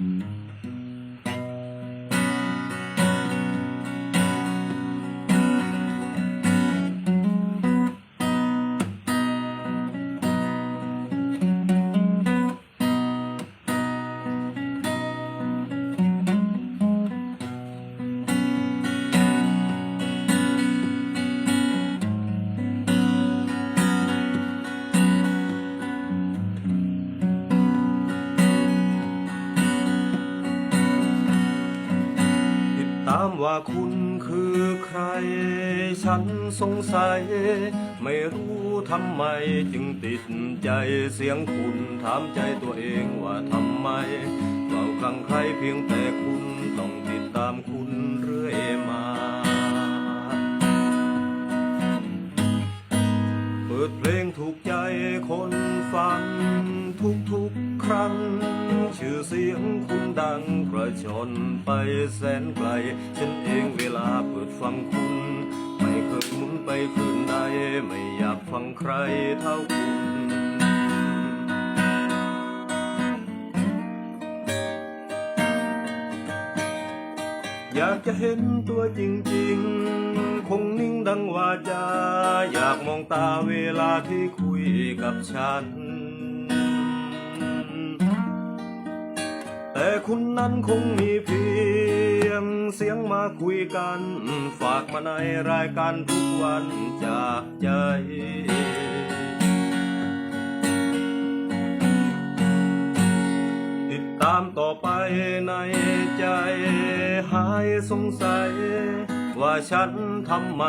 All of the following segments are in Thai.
Mm-hmm. ว่าคุณคือใคร ฉันสงสัย ไม่รู้ทำไมจึงติดใจเสียงคุณถามใจตัวเองว่าทำไมเฝ้าคลังใครเพียงแต่คุณต้องติดตามคุณเรื่อยมา ดเพลงถูกใจคนฟังทุกทุกๆครั้ง ชื่อเสียงคุณดังกระชอนไปแสนไกล ฉันเองเวลาเปิดฟังคุณ ไม่เคยหมุนไปคืนใดไม่อยากฟังใครเท่าคุณอยากจะเห็นตัวจริงๆ คงนิ่งดังวาจา อยากมองตาเวลาที่คุยกับฉัน แต่คุณนั้นคงมีเพียงเสียงมาคุยกัน ฝากมาในรายการทุกวันจากใจติดตามต่อไปในใจหายสงสัย ว่าฉันทำไม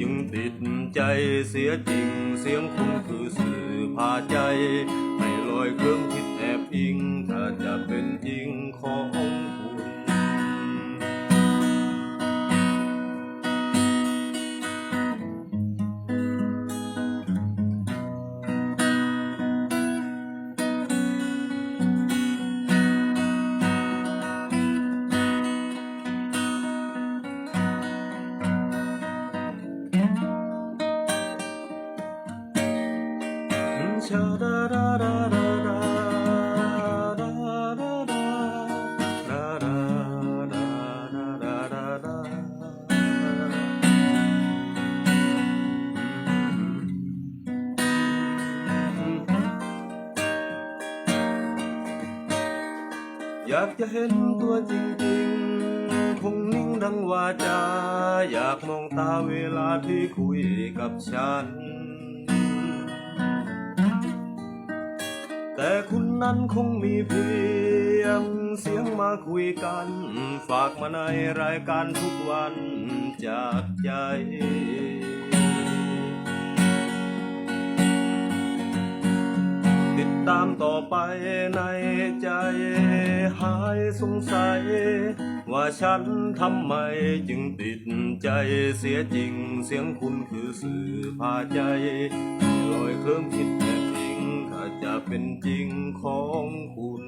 จึงติดใจเสียจริง เสียงคุณคือสื่อพาใจ ให้ลอยเครื่องคิดแอบอิง ถ้าจะเป็นจริงของคุณ อยากจะเห็นตัวจริงๆ คงนิ่งดังวาจา อยากมองตาเวลาที่คุยกับฉัน แต่คุณนั้นคงมีเพียงเสียงมาคุยกัน ฝากมาในรายการทุกวันจากใจติดตามต่อไปในใจ หายสงสัย ว่าฉันทำไมจึงติดใจเสียจริง เสียงคุณคือสื่อพาใจให้ลอยเคลิ้มคิด จะเป็นจริงของคุณ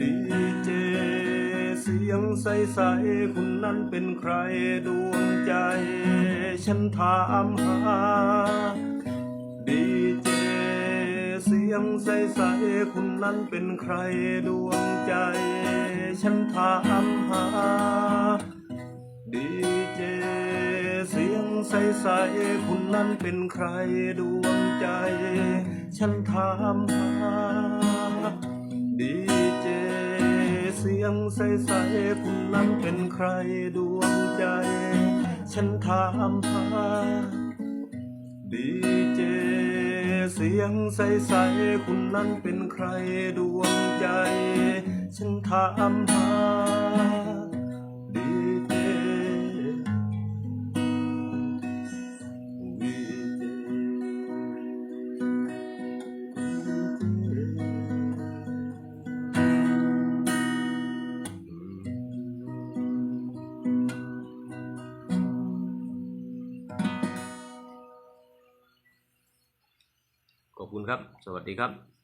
ดีเจเสียงใสๆคุณนั้นเป็นใครดวงใจ ฉันถามหา ดีเจเสียงใสๆคุณนั้นเป็นใครดวงใจ ฉันถามหา ดี ใสๆคุณนั้นเป็นใครดวงใจ ฉันถามหาดีเจ เสียงใสๆคุณนั้นเป็นใครดวงใจ ฉันถามหาดีเจ เสียงใสๆคุณนั้นเป็นใครดวงใจ ฉันถามหา คุณครับ สวัสดีครับ